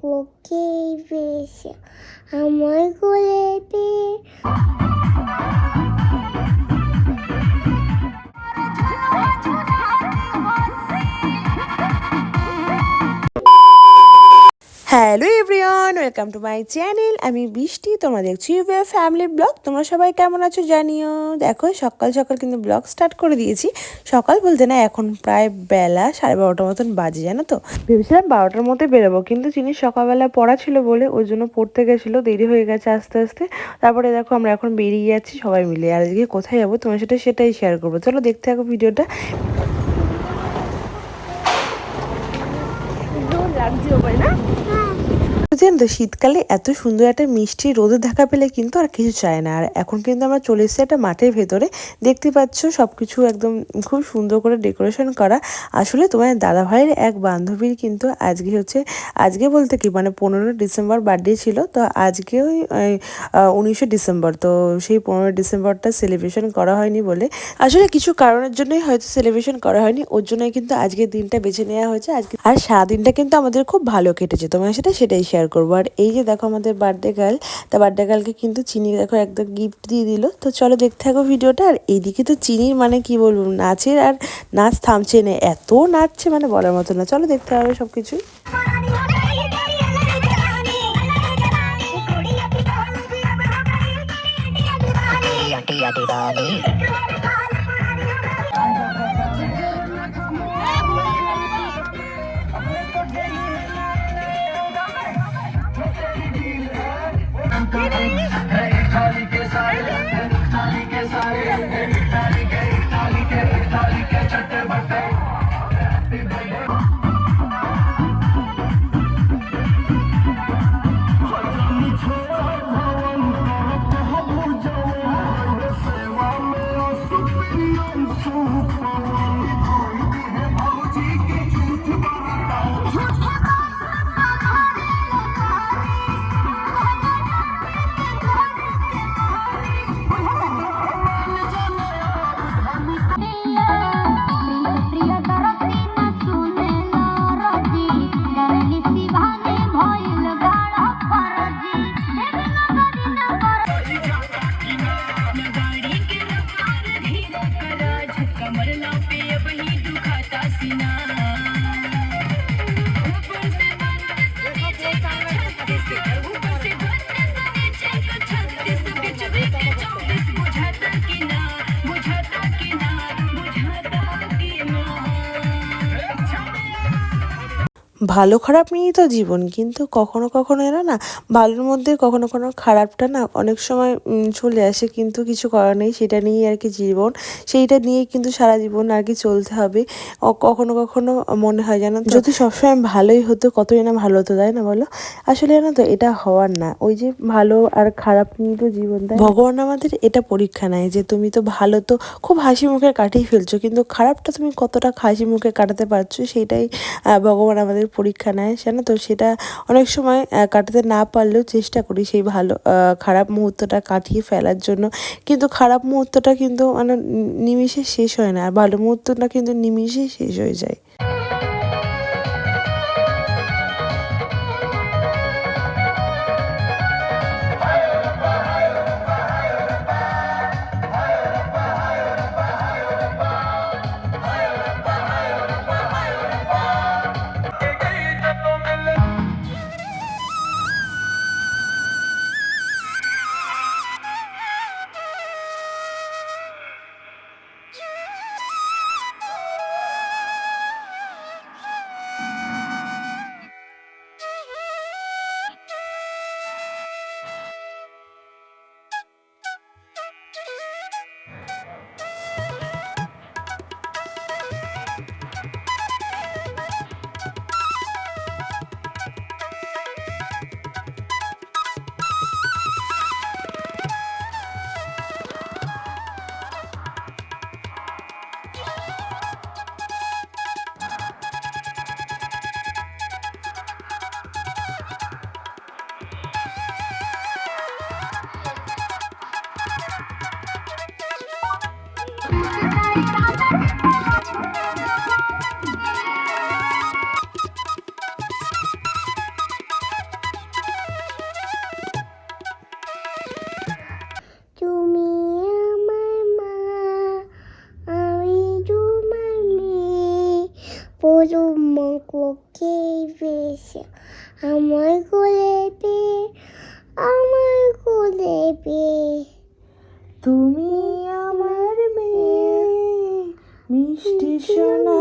কোকেই বেশি আমার কোলে পেয়ে hello everyone, welcome to my channel. আমি বৃষ্টি তোমরা দেখছি ইউবিআর ফ্যামিলি ব্লগ তোমরা সবাই কেমন আছো জানিও? দেখো, সকাল সকাল কিন্তু ব্লগ স্টার্ট করে দিয়েছি। সকাল বলতে না, এখন প্রায় বেলা সাড়ে বারোটার মতন বাজে, জানো তো? ভেবেছিলাম বারোটার মধ্যে বেরোবো, কিন্তু যিনি সকালবেলা পড়া ছিল বলে ওই জন্য পড়তে গেছিল, দেরি হয়ে গেছে আস্তে আস্তে। তারপরে দেখো, আমরা এখন বেরিয়ে যাচ্ছি সবাই মিলে। আর আজকে কোথায় যাব? তোমার সাথে সেটাই শেয়ার করব। চলো দেখতে থাকো ভিডিওটা। লাগছে না? তো শীতকালে এত সুন্দর একটা মিষ্টি রোদে দেখা পেলে কিন্তু আর কিছু চায় না। আর এখন কিন্তু আমরা চলে এসেছি একটা মাঠের ভেতরে। দেখতে পাচ্ছ সব কিছু একদম খুব সুন্দর করে ডেকোরেশন করা। আসলে তোমার দাদা ভাইয়ের এক বান্ধবীর কিন্তু আজকে হচ্ছে, আজকে বলতে কি মানে পনেরো ডিসেম্বর বার্থডে ছিল, তো আজকে ওই উনিশে ডিসেম্বর, তো সেই পনেরো ডিসেম্বরটা সেলিব্রেশন করা হয়নি বলে। আসলে কিছু কারণের জন্যই হয়তো সেলিব্রেশন করা হয়নি, ওর জন্যই কিন্তু আজকের দিনটা বেছে নেওয়া হয়েছে। আজকে, আর সারাদিনটা কিন্তু আমাদের খুব ভালো কেটেছে। তোমার সাথে সেটাই শেয়ার করব। আর এই যে দেখো আমাদের বার্থডে গার্ল তা বার্থডে গার্লকে কিন্তু চিনি দেখো একদম গিফট দিয়ে দিল তো চলো দেখতে থাকো ভিডিওটা আর এইদিকে তো চিনির মানে কি বলব নাচের আর নাচ থামছে না এত নাচছে মানে বলার মতো না চলো দেখতে হবে সব dani. Christina. ভালো খারাপ নিয়েই তো জীবন কিন্তু কখনো কখনো এরা না ভালোর মধ্যে কখনো কখনো খারাপটা না অনেক সময় চলে আসে কিন্তু কিছু করার নেই সেটা নিয়েই আর কি জীবন। সেইটা নিয়েই কিন্তু সারা জীবন আর কি চলতে হবে। ও কখনো কখনো মনে হয় জানো যদি সবসময় ভালোই হতো কতই না ভালো হতো তাই না বলো? আসলে জানো তো এটা হওয়ার না। ওই যে ভালো আর খারাপ নিয়ে তো জীবন দেয় ভগবান আমাদের এটা পরীক্ষা নেয় যে তুমি তো ভালো তো খুব হাসি মুখে কাটিয়ে ফেলছো কিন্তু খারাপটা তুমি কতটা হাসি মুখে কাটাতে পারছ সেটাই ভগবান আমাদের পরীক্ষা নেয় জানো তো সেটা অনেক সময় কাটাতে না পারলেও চেষ্টা করি সেই ভালো খারাপ মুহূর্তটা কাটিয়ে ফেলার জন্য। কিন্তু খারাপ মুহূর্তটা কিন্তু মানে নিমিষে শেষ হয় না, আর ভালো মুহূর্তটা কিন্তু নিমিষে শেষ হয়ে যায়। প্রজন্মকে কেঁপেছে আমার কোলে পে আমার কোলে পে। তুমি 听了